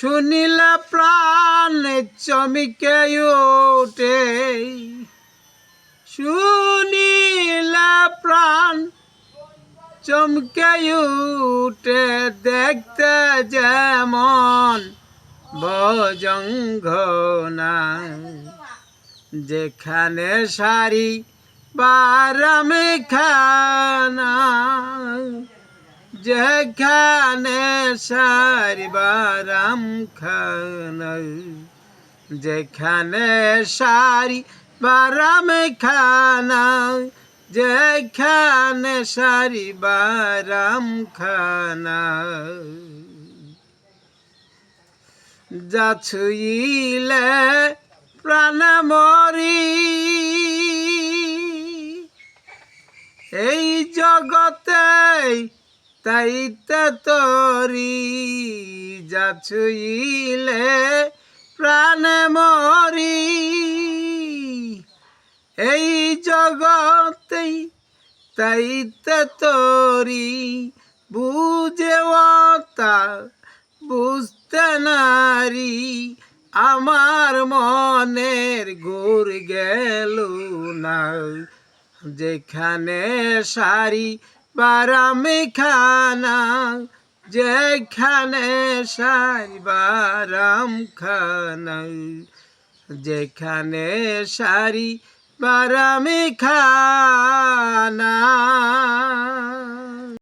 শুনিলে প্রাণ চমকে ওঠে। শুনিলে প্রাণ চমকে উঠে দেখতে যেমন ভজঙ্গ না যেখানে সারি বারামে খানা যেখানে সারি বারাম খানা যেখানে সারি বারাম খানা যেখানে সারি বারাম খানা যা ছুইলে প্রাণ মরি এই জগতে তাইতে তরি যা ছুইলে প্রাণ মরি। এই জগতেই তাইতে তরি, বুঝে তা বুঝতে নারী। আমার মনের ঘুর গেল না, যেখানে সারি বারামে খানা যেখানে সারি বারাম খানা যেখানে সারি বারামে খানা